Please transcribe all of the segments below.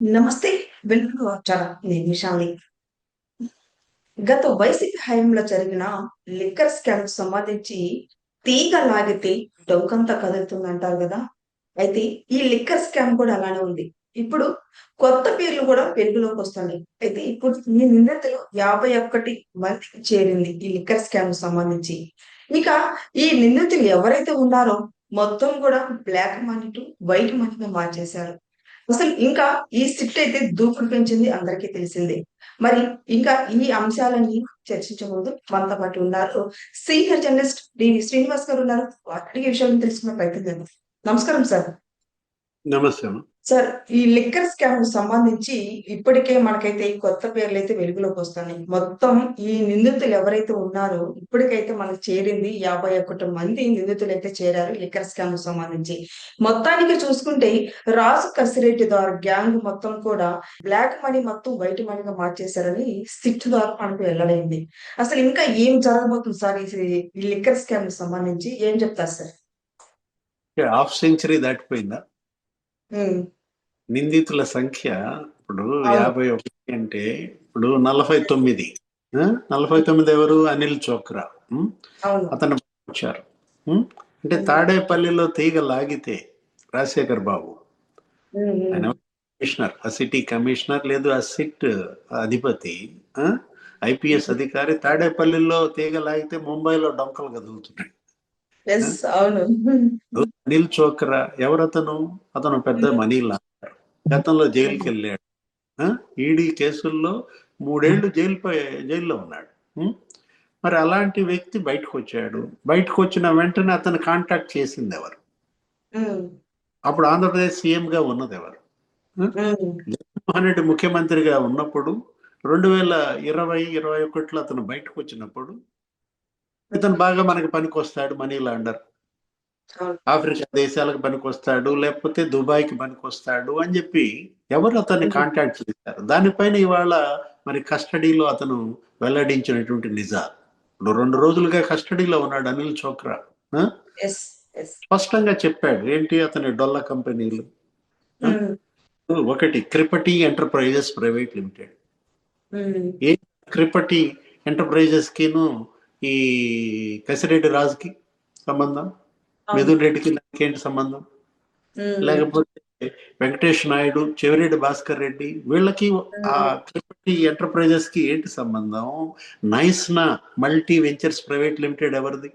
నమస్తే వెల్కమ్ చాలా నేను విశాలి గత వైసీపీ హయాంలో జరిగిన లిక్కర్ స్కామ్ సంబంధించి తీగ లాగితే డొంకంతా కదులుతుంది అంటారు కదా. అయితే ఈ లిక్కర్ స్కామ్ కూడా అలానే ఉంది. ఇప్పుడు కొత్త పేర్లు కూడా వెలుగులోకి వస్తున్నాయి. అయితే ఇప్పుడు ఈ నిందితులు యాభై ఒక్కటి మందికి చేరింది ఈ లిక్కర్ స్కామ్ సంబంధించి. ఇక ఈ నిందితులు ఎవరైతే ఉన్నారో మొత్తం కూడా బ్లాక్ మనీ టు వైట్ మనీగా మార్చేశారు. అసలు ఇంకా ఈ సిట్ అయితే దూకుడు పెంచింది అందరికీ తెలిసిందే. మరి ఇంకా ఈ అంశాలన్నీ చర్చించే ముందు మనతో పాటు ఉన్నారు సీనియర్ జర్నలిస్ట్ డివి శ్రీనివాస్ గారు ఉన్నారు. అక్కడికి విషయాలను తెలుసుకున్న ప్రయత్నం చేద్దాం. నమస్కారం సార్. నమస్తే సార్ ఈ లిక్కర్ స్కామ్ సంబంధించి ఇప్పటికే మనకైతే ఈ కొత్త పేర్లు అయితే వెలుగులోకి వస్తున్నాయి. మొత్తం ఈ నిందితులు ఎవరైతే ఉన్నారో ఇప్పటికైతే మనకు చేరింది యాభై ఒకటి మంది నిందితులు అయితే చేరారు లిక్కర్ స్కామ్ సంబంధించి. మొత్తానికి చూసుకుంటే రాజు కసిరెడ్డి ద్వారా గ్యాంగ్ మొత్తం కూడా బ్లాక్ మనీ మొత్తం వైట్ మనీగా మార్చేశారని సిట్ ద్వారా మనకు వెళ్ళలేదు అసలు ఇంకా ఏం జరగబోతుంది సార్ ఈ లిక్కర్ స్కామ్ సంబంధించి? ఏం చెప్తారు సార్? Half century దాటిపోయిందా? నిందితుల సంఖ్య ఇప్పుడు. యాభై ఒకటి అంటే ఇప్పుడు నలభై తొమ్మిది? నలభై తొమ్మిది ఎవరు? అనిల్ చోక్రా. అతను వచ్చారు? అంటే తాడేపల్లిలో తీగ లాగితే రాజశేఖర్ బాబు. ఆయన కమిషనర్ ఆ సిటీ కమిషనర్ లేదు ఆ సిట్ అధిపతి. ఐపీఎస్ అధికారి తాడేపల్లిలో తీగ లాగితే ముంబైలో డొంకలు కదులుతున్నాయి. అనిల్ చోక్రా ఎవరతను? అతను పెద్ద మనీ లాండర్ గతంలో జైలుకి వెళ్ళాడు ఆ? ఈడీ కేసుల్లో మూడేళ్ళు జైలు జైల్లో ఉన్నాడు? మరి అలాంటి వ్యక్తి బయటకు వచ్చాడు బయటకు వచ్చిన వెంటనే అతను కాంటాక్ట్ చేసింది ఎవరు? అప్పుడు ఆంధ్రప్రదేశ్ సీఎం గా ఉన్నది ఎవరు? జగన్మోహన్ రెడ్డి ముఖ్యమంత్రిగా ఉన్నప్పుడు రెండు వేల ఇరవై ఇరవై ఒకటిలో అతను బయటకు వచ్చినప్పుడు ఇతను బాగా మనకి పనికొస్తాడు మనీ లాండర్. ఆఫ్రికా దేశాలకు పనికొస్తాడు లేకపోతే దుబాయ్కి పనికొస్తాడు అని చెప్పి ఎవరు అతన్ని. కాంటాక్ట్ చేశారు? దానిపైన ఇవాళ మరి కస్టడీలో అతను వెల్లడించినటువంటి నిజాలు. ఇప్పుడు రెండు రోజులుగా కస్టడీలో ఉన్నాడు అనిల్ చోక్రా. స్పష్టంగా చెప్పాడు ఏంటి అతని డొల్ల కంపెనీలు? ఒకటి Kripati enterprises private limited. Um, Kripati enterprises కిను ఈ కసిరెడ్డి రాజుకి సంబంధం. మిథున్ రెడ్డికి దానికి ఏంటి సంబంధం లేకపోతే వెంకటేష్ నాయుడు చెవిరెడ్డి భాస్కర్ రెడ్డి వీళ్ళకి ఆ క్రిపటి ఎంటర్ప్రైజెస్కి ఏంటి సంబంధం? నైస్ నా మల్టీ వెంచర్స్ ప్రైవేట్ లిమిటెడ్ ఎవరిది?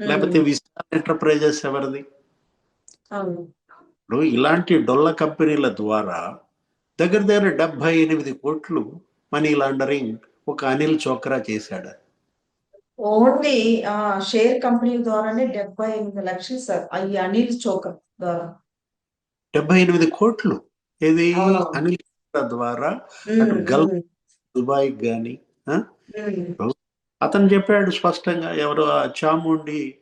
లేకపోతే విశాల్ ఎంటర్ప్రైజెస్ ఎవరిది? ఇప్పుడు ఇలాంటి డొల్ల కంపెనీల ద్వారా దగ్గర దగ్గర డెబ్బై ఎనిమిది కోట్లు మనీ లాండరింగ్ ఒక అనిల్ చోక్రా చేశాడు. ఓన్లీ ఆ షేర్ కంపెనీ ద్వారానే డెబ్బై ఎనిమిది లక్షలు సార్ ఈ అనిల్ చోకర్ ద్వారా. డెబ్బై ఎనిమిది కోట్లు? ఏది. అనిల్ ద్వారా? గల్ఫ్ దుబాయ్ గాని అతను చెప్పాడు స్పష్టంగా ఎవరు చాముండి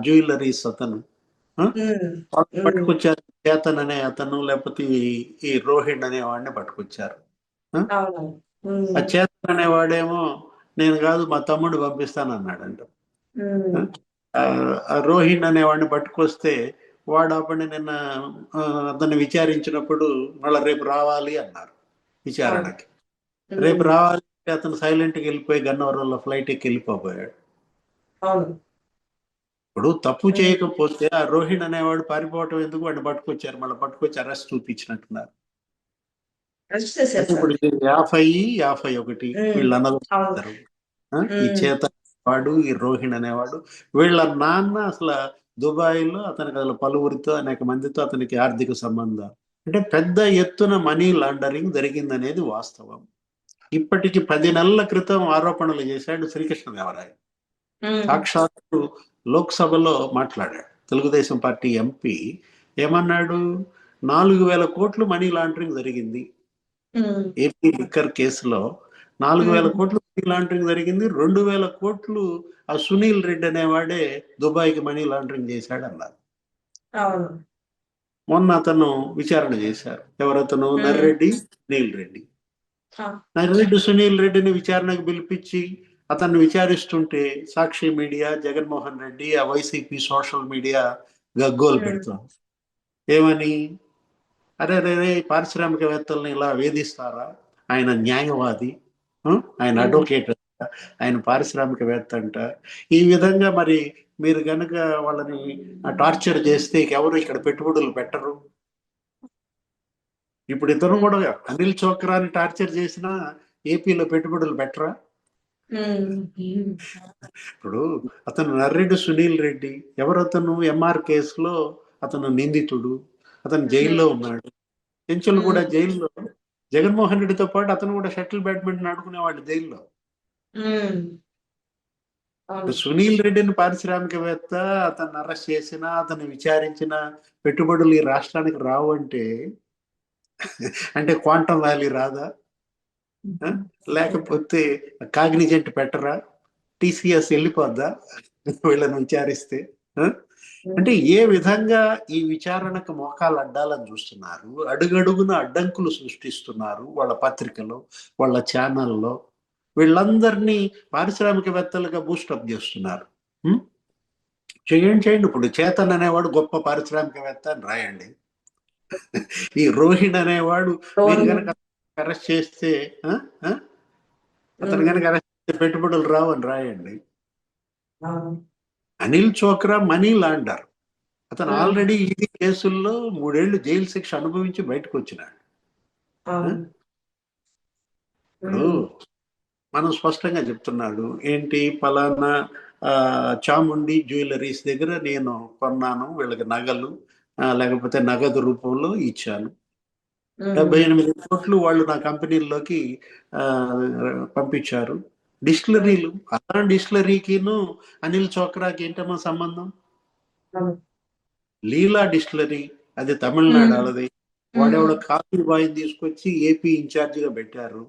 జ్యువెలరీస్ అతను పట్టుకొచ్చారు చేతన్ అనే అతను లేకపోతే ఈ- రోహిణ్ అనే వాడిని పట్టుకొచ్చారు ఆ చేతన్ అనేవాడేమో నేను కాదు మా తమ్ముడు పంపిస్తాను అన్నాడంట ఆ రోహిణ్ అనేవాడిని పట్టుకొస్తే వాడు అప్పుడు నిన్న అతన్ని విచారించినప్పుడు మళ్ళీ రేపు రావాలి అన్నారు విచారణకి. రేపు రావాలి అంటే అతను సైలెంట్కి వెళ్ళిపోయి గన్నవరంలో ఫ్లైట్ ఎక్కి వెళ్ళిపోయాడు అవును. ఇప్పుడు తప్పు చేయకపోతే ఆ రోహిణ్ అనేవాడు పారిపోవటం ఎందుకు? వాడిని పట్టుకొచ్చారు. మళ్ళీ పట్టుకొచ్చి అరెస్ట్ చూపించినట్టున్నారు. ఇప్పుడు యాభై యాభై ఒకటి. వీళ్ళు ఆ? ఈ. చేత వాడు ఈ రోహిణ్ అనేవాడు వీళ్ళ నాన్న అసలు దుబాయ్లో అతనికి అసలు పలువురితో అనేక మందితో అతనికి ఆర్థిక సంబంధం అంటే పెద్ద ఎత్తున మనీ లాండరింగ్ జరిగిందనేది వాస్తవం. ఇప్పటికి పది నెలల క్రితం ఆరోపణలు చేశాడు శ్రీకృష్ణదేవరాయ సాక్షాత్తు లోక్సభలో మాట్లాడాడు. తెలుగుదేశం పార్టీ ఎంపీ ఏమన్నాడు? నాలుగు వేల కోట్లు మనీ లాండరింగ్ జరిగింది. ఏపీ లిక్కర్ కేసులో నాలుగు వేల. కోట్లు మనీ లాండరింగ్ జరిగింది. రెండు వేల కోట్లు ఆ సునీల్ రెడ్డి అనేవాడే దుబాయ్కి మనీ లాండరింగ్ చేశాడు అన్నారు. మొన్న అతను విచారణ చేశారు. ఎవరతను. నర్రెడ్డి సునీల్ రెడ్డి. నర్రెడ్డి సునీల్ రెడ్డిని విచారణకు పిలిపించి అతన్ని విచారిస్తుంటే సాక్షి మీడియా జగన్మోహన్ రెడ్డి ఆ వైసీపీ సోషల్ మీడియా గగ్గోలు మ్మ్. పెడుతుంది. ఏమని? అరే రే పారిశ్రామికవేత్తల్ని ఇలా వేధిస్తారా? ఆయన న్యాయవాది? ఆయన. అడ్వకేట్ ఆయన పారిశ్రామికవేత్త అంట ఈ విధంగా మరి మీరు గనుక వాళ్ళని టార్చర్ చేస్తే ఎవరు ఇక్కడ పెట్టుబడులు పెట్టరు ఇప్పుడు ఇతను. కూడా అనిల్ చోక్రాని టార్చర్ చేసినా ఏపీలో పెట్టుబడులు పెట్టరా ఇప్పుడు అతను నర్రెడ్డి సునీల్ రెడ్డి ఎవరు అతను ఎంఆర్ కేసులో అతను నిందితుడు అతను జైల్లో ఉన్నాడు చెంచులు కూడా. జైల్లో జగన్మోహన్ రెడ్డితో పాటు అతను కూడా షటిల్ బ్యాడ్మింటన్ ఆడుకునేవాడు జైల్లో. సునీల్ రెడ్డిని పారిశ్రామికవేత్త అతన్ని అరెస్ట్ చేసిన అతన్ని విచారించిన పెట్టుబడులు ఈ రాష్ట్రానికి రావు అంటే అంటే క్వాంటమ్ వ్యాలీ రాదా? లేకపోతే కాగ్నిజెంట్ పెట్టరా టీసీఎస్ వెళ్ళిపోద్దా వీళ్ళని విచారిస్తే? అంటే ఏ విధంగా ఈ విచారణకు మోకాలు అడ్డాలని చూస్తున్నారు? అడుగడుగున అడ్డంకులు సృష్టిస్తున్నారు వాళ్ళ పత్రికలో వాళ్ళ ఛానల్లో. వీళ్ళందరినీ పారిశ్రామికవేత్తలుగా బూస్టప్ చేస్తున్నారు? చేయండి చేయండి. ఇప్పుడు చేతన్ అనేవాడు గొప్ప పారిశ్రామికవేత్త అని రాయండి. ఈ రోహిణ్ అనేవాడు మీరు కనుక అరెస్ట్ చేస్తే? అతను కనుక అరెస్ట్ చేస్తే పెట్టుబడులు రావు అని రాయండి. అనిల్ చోక్రా మనీ లాండర్ అతను Hmm. ఆల్రెడీ ఈ కేసుల్లో మూడేళ్ళు జైలు శిక్ష అనుభవించి బయటకు వచ్చినాడు అవును. ఇప్పుడు మనం స్పష్టంగా చెప్తున్నాడు ఏంటి పలానా చాముండి జ్యువెలరీస్ దగ్గర నేను కొన్నాను వీళ్ళకి నగలు లేకపోతే నగదు రూపంలో ఇచ్చాను. డెబ్బై ఎనిమిది కోట్లు వాళ్ళు నా కంపెనీల్లోకి పంపించారు డిస్టిలరీలు అలా డిస్టిలరీకిను అనిల్ చోక్రాకి ఏంటమ్మా సంబంధం. లీలా డిస్టిలరీ అది తమిళనాడు. వాళ్ళది. వాడెవడ కాఫీ బాయ్ తీసుకొచ్చి ఏపీ ఇన్ఛార్జ్గా పెట్టారు.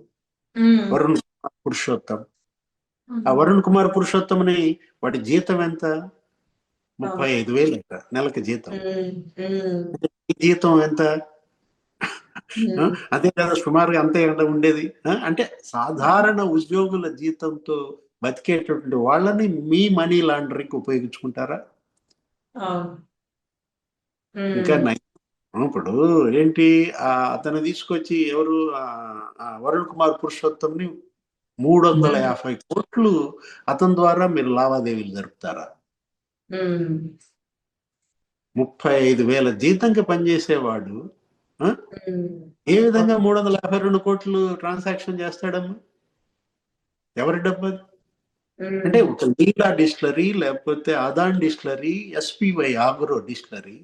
వరుణ్ కుమార్ పురుషోత్తం. ఆ వరుణ్ కుమార్ పురుషోత్తమని వాడి జీతం ఎంత? ముప్పై ఐదు వేలు నెలకి జీతం. జీతం ఎంత. అదే కదా సుమారుగా అంతే కదా ఉండేది? అంటే సాధారణ ఉద్యోగుల జీతంతో బతికేటటువంటి వాళ్ళని మీ మనీ లాండరింగ్ ఉపయోగించుకుంటారా. ఇంకా. ఇప్పుడు ఏంటి ఆ అతను తీసుకొచ్చి ఎవరు వరుణ్ కుమార్ పురుషోత్తంని మూడు వందల యాభై కోట్లు అతని ద్వారా మీరు లావాదేవీలు జరుపుతారా. ముప్పై ఐదు వేల జీతంకి పనిచేసేవాడు. ఏ విధంగా మూడు వందల యాభై రెండు కోట్లు ట్రాన్సాక్షన్ చేస్తాడమ్మా ఎవరి డబ్బు అది? ఉమ్. అంటే ఒక లీలా డిస్టిలరీ లేకపోతే Adan distillery SPY agro distillery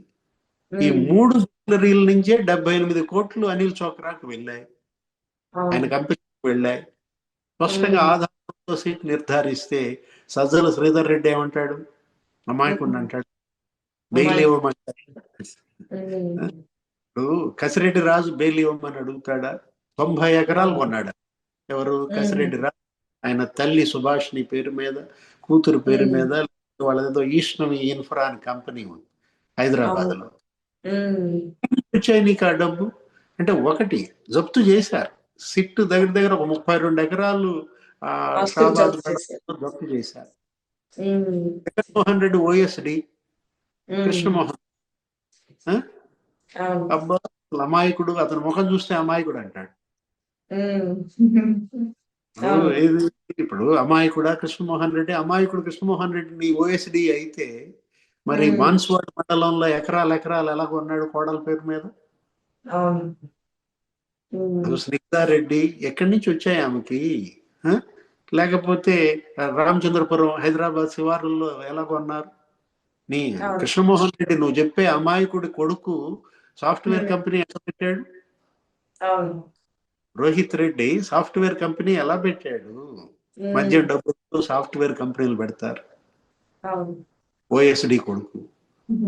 ఈ. మూడు డిస్టిలరీల నుంచే డెబ్బై ఎనిమిది కోట్లు అనిల్ చోక్రాకు వెళ్ళాయి ఆయన. కంపెనీకి వెళ్ళాయి స్పష్టంగా. ఆధారంతో సీట్ నిర్ధారిస్తే సజ్జల శ్రీధర్ రెడ్డి ఏమంటాడు అమాయకుండా అంటాడు బెయిల్. ఇవ్వమంటాడు కసిరెడ్డి రాజు బెయిల్ ఇవ్వమని అడుగుతాడా? తొంభై ఎకరాలు కొన్నాడు? ఎవరు? కసిరెడ్డి రాజు. ఆయన తల్లి సుభాష్ని పేరు మీద కూతురు పేరు. మీద వాళ్ళదేదో ఈష్ణవి ఇన్ఫ్రా అని కంపెనీ ఉంది హైదరాబాద్లో. వచ్చాయి నీకు ఆ డబ్బు? అంటే ఒకటి జప్తు చేశారు. సిట్ దగ్గర దగ్గర ఒక ముప్పై రెండు ఎకరాలు జప్తు చేశారు. జగన్మోహన్ రెడ్డి ఓఎస్డి. కృష్ణమోహన్. అబ్బా! అమాయకుడు అతని ముఖం చూస్తే అమాయకుడు అంటాడు. ఇప్పుడు అవును. ఏది ఇప్పుడు అమాయకుడా కృష్ణమోహన్ రెడ్డి అమాయకుడు కృష్ణమోహన్ రెడ్డి నీ ఓఎస్డి అయితే మరి మ్మ్. బాన్స్వాడ మండలంలో ఎకరాలు ఎకరాలు ఎలా కొన్నాడు కోడల పేరు మీద స్నిగ్ధారెడ్డి ఎక్కడి నుంచి వచ్చాయి ఆమెకి? లేకపోతే రామచంద్రపురం హైదరాబాద్ శివారుల్లో ఎలా కొన్నారు నీ. కృష్ణమోహన్ రెడ్డి నువ్వు చెప్పే అమాయకుడి కొడుకు సాఫ్ట్వేర్ మ్మ్. కంపెనీ ఎలా పెట్టాడు. రోహిత్ రెడ్డి సాఫ్ట్వేర్ కంపెనీ ఎలా పెట్టాడు ఉమ్. మధ్య డబ్బులతో సాఫ్ట్వేర్ కంపెనీలు పెడతారు. ఓఎస్డి కొడుకు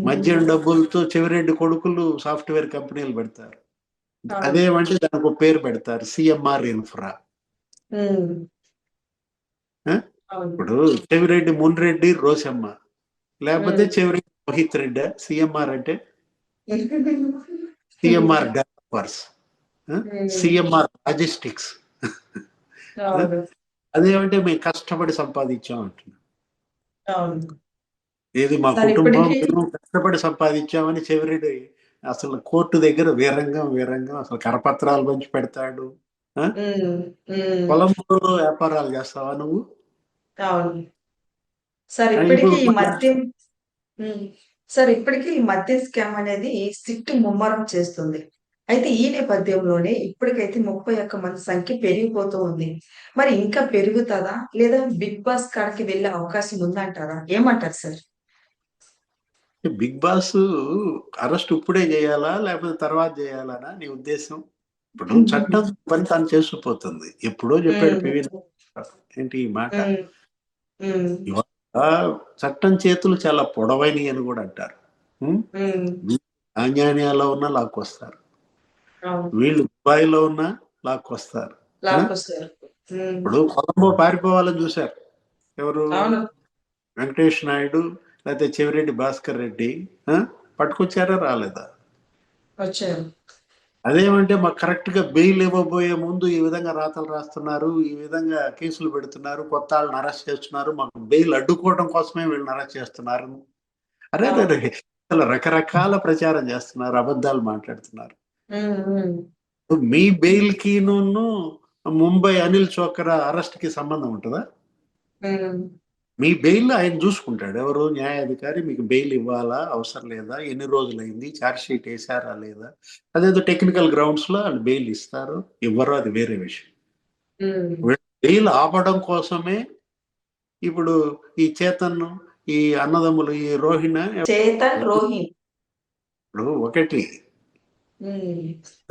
మద్యం డబ్బులతో చెవిరెడ్డి కొడుకులు సాఫ్ట్వేర్ కంపెనీలు పెడతారు. అదేమంటే దానికి ఒక పేరు పెడతారు సిఎంఆర్ ఇన్ఫ్రా. ఇప్పుడు చెవిరెడ్డి మున్రెడ్డి రోసమ్మ లేకపోతే. చెవిరెడ్డి రోహిత్ రెడ్డి సిఎంఆర్ అంటే సిఎంఆర్ డెవలపర్స్. CMR logistics. అదేమంటే మేము కష్టపడి సంపాదించాం అంటున్నాం. ఏది మా కుటుంబం కష్టపడి సంపాదించామని చెవిరెడ్డి అసలు కోర్టు దగ్గర వీరంగం వీరంగం అసలు కరపత్రాలు పంచి పెడతాడు. పొలంలో వ్యాపారాలు చేస్తావా నువ్వు? సార్ ఇప్పటికీ ఈ సార్ ఇప్పటికీ ఈ మద్యం స్కామ్ అనేది సిట్ ముమ్మరం చేస్తుంది. అయితే ఈ నేపథ్యంలోనే ఇప్పటికైతే ముప్పై ఒక్క మంది సంఖ్య పెరిగిపోతూ ఉంది. మరి ఇంకా పెరుగుతుందా? లేదా బిగ్ బాస్ కాడికి వెళ్ళే అవకాశం ఉందంటారా? ఏమంటారు సార్? బిగ్ బాస్ అరెస్ట్ ఇప్పుడే చేయాలా? లేకపోతే తర్వాత చేయాలనా? నీ ఉద్దేశం? ఇప్పుడు చట్టం పని తాను చేసుకుపోతుంది ఎప్పుడో చెప్పాడు పివి ఏంటి ఈ మాట? చట్టం చేతులు చాలా పొడవైనవి అని కూడా అంటారు. ఆంజానియాలో ఉన్న లాక్కొస్తారు. వీళ్ళు దుబాయ్లో ఉన్న లాక్కొస్తారు. ఇప్పుడు కొలంబో పారిపోవాలని చూశారు. ఎవరు? వెంకటేష్ నాయుడు లేకపోతే చెవిరెడ్డి భాస్కర్ రెడ్డి? పట్టుకొచ్చారా? రాలేదా? వచ్చారు. అదేమంటే మాకు కరెక్ట్గా బెయిల్ ఇవ్వబోయే ముందు ఈ విధంగా రాతలు రాస్తున్నారు ఈ విధంగా కేసులు పెడుతున్నారు కొత్త వాళ్ళని అరెస్ట్ చేస్తున్నారు మాకు బెయిల్ అడ్డుకోవడం కోసమే వీళ్ళని అరెస్ట్ చేస్తున్నారు. అరే అరే అసలు రకరకాల ప్రచారం చేస్తున్నారు అబద్ధాలు మాట్లాడుతున్నారు. మీ బెయిల్కి ముంబై అనిల్ చోక్రా అరెస్ట్కి సంబంధం ఉంటుందా? మీ బెయిల్ ఆయన చూసుకుంటాడు. ఎవరు న్యాయాధికారి మీకు బెయిల్ ఇవ్వాలా? అవసరం లేదా? ఎన్ని రోజులైంది? ఛార్జ్ షీట్ వేసారా లేదా? అదేదో టెక్నికల్ గ్రౌండ్స్లో వాళ్ళు బెయిల్ ఇస్తారు. ఇవ్వరు అది వేరే విషయం. బెయిల్ ఆపడం కోసమే ఇప్పుడు ఈ చేతన్ ఈ అన్నదమ్ములు ఈ రోహిణ చేతన్ రోహిణి. ఇప్పుడు ఒకటి.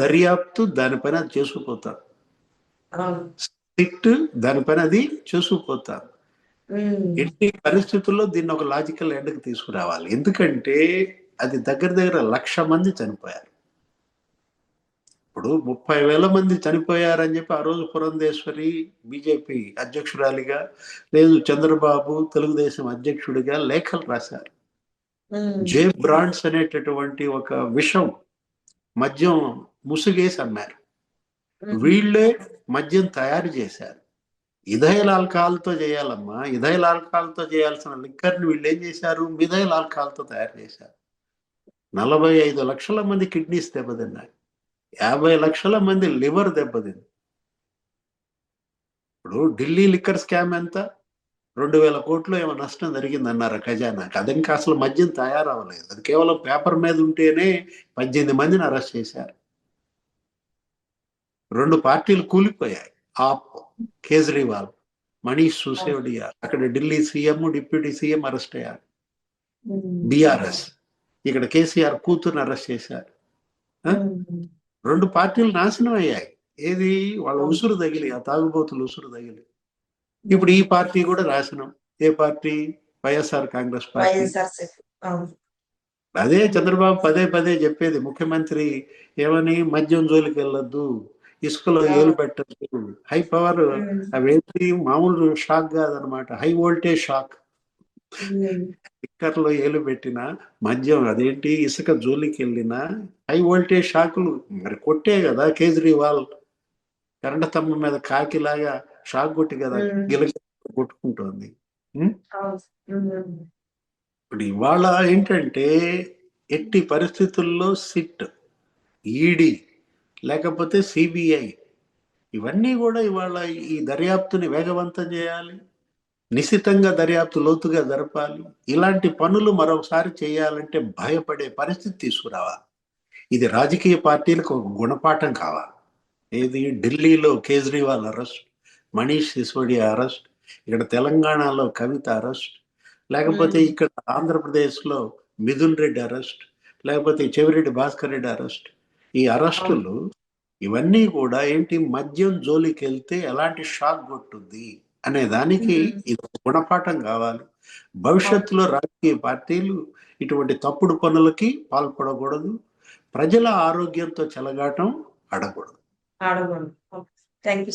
దర్యాప్తు దానిపైన అది చేసుకుపోతారు. సిట్ దానిపైన అది చేసుకుపోతారు. ఎట్టి పరిస్థితుల్లో దీన్ని ఒక లాజికల్ ఎండ్కి తీసుకురావాలి. ఎందుకంటే అది దగ్గర దగ్గర లక్ష మంది చనిపోయారు. ఇప్పుడు ముప్పై వేల మంది చనిపోయారని చెప్పి ఆ రోజు పురంధేశ్వరి బీజేపీ అధ్యక్షురాలిగా లేదు చంద్రబాబు తెలుగుదేశం అధ్యక్షుడిగా లేఖలు రాశారు. జే బ్రాండ్స్ అనేటటువంటి ఒక విషం మద్యం ముసుగేసి అమ్మారు. వీళ్ళే మద్యం తయారు చేశారు. ఇథైల్ ఆల్కహాల్తో చేయాలమ్మా ఇథైల్ ఆల్కహాల్తో చేయాల్సిన లిక్కర్ని వీళ్ళు ఏం చేశారు? మిథైల్ ఆల్కహాల్తో తయారు చేశారు. నలభై ఐదు లక్షల మంది కిడ్నీస్ దెబ్బతిన్నాయి. యాభై లక్షల మంది లివర్ దెబ్బతింది. ఇప్పుడు ఢిల్లీ లిక్కర్ స్కామ్ ఎంత? రెండు వేల కోట్లు ఏమో నష్టం జరిగిందన్నారు ఖజానాకి అది ఇంకా అసలు మద్యం తయారవ్వలేదు. అది కేవలం పేపర్ మీద ఉంటేనే పద్దెనిమిది మందిని అరెస్ట్ చేశారు. రెండు పార్టీలు కూలిపోయాయి. ఆప్ కేజ్రీవాల్ మనీష్ సిసోడియా అక్కడ Delhi CM deputy CM arrest అయ్యారు. బీఆర్ఎస్. ఇక్కడ కేసీఆర్ కూతుర్ని అరెస్ట్ చేశారు. రెండు పార్టీలు నాశనం అయ్యాయి. ఏది? వాళ్ళ ఉసురు తగిలి ఆ తాగుబోతులు ఉసురు తగిలి. ఇప్పుడు ఈ పార్టీ కూడా నాశనం. ఏ పార్టీ? YSR Congress party. అదే చంద్రబాబు పదే పదే చెప్పేది ముఖ్యమంత్రి ఏమని? మద్యం జోలికి వెళ్ళొద్దు. ఇసుకలో ఏలు పెట్టద్దు. హై పవర్ అవేంటి? మామూలు షాక్ కాదనమాట. హై వోల్టేజ్ షాక్ స్టిక్కర్లో ఏలు పెట్టిన మద్యం అదేంటి? ఇసుక జోలికి వెళ్ళిన హై వోల్టేజ్ షాకులు మరి కొట్టే కదా కేజ్రీవాల్ కరెంట్ స్తంభం మీద కాకిలాగా షాక్ కొట్టి కదా ఉమ్. గిలగ కొట్టుకుంటోంది? అవును. ఉమ్, ఇప్పుడు ఇవాళ ఏంటంటే ఎట్టి పరిస్థితుల్లో సిట్ ఈడీ లేకపోతే సిబిఐ. ఇవన్నీ కూడా ఇవాళ ఈ దర్యాప్తుని వేగవంతం చేయాలి. నిశితంగా దర్యాప్తు లోతుగా జరపాలి. ఇలాంటి పనులు మరొకసారి చేయాలంటే భయపడే పరిస్థితి తీసుకురావాలి. ఇది రాజకీయ పార్టీలకు ఒక గుణపాఠం కావాలి. ఏది? ఢిల్లీలో కేజ్రీవాల్ అరెస్ట్ మనీష్ సిసోడియా అరెస్ట్ ఇక్కడ తెలంగాణలో కవిత అరెస్ట్ లేకపోతే. ఇక్కడ ఆంధ్రప్రదేశ్లో మిథున్ రెడ్డి అరెస్ట్ లేకపోతే చెవిరెడ్డి భాస్కర్ రెడ్డి అరెస్ట్ ఈ అరెస్టులు ఇవన్నీ కూడా ఏంటి మద్యం జోలికి వెళ్తే ఎలాంటి షాక్ కొట్టుద్ది అనే దానికి. ఇది గుణపాఠం కావాలి. భవిష్యత్తులో రాజకీయ పార్టీలు ఇటువంటి తప్పుడు పనులకి పాల్పడకూడదు. ప్రజల ఆరోగ్యంతో చెలగాటం ఆడకూడదు. ఆడకూడదు. Thank you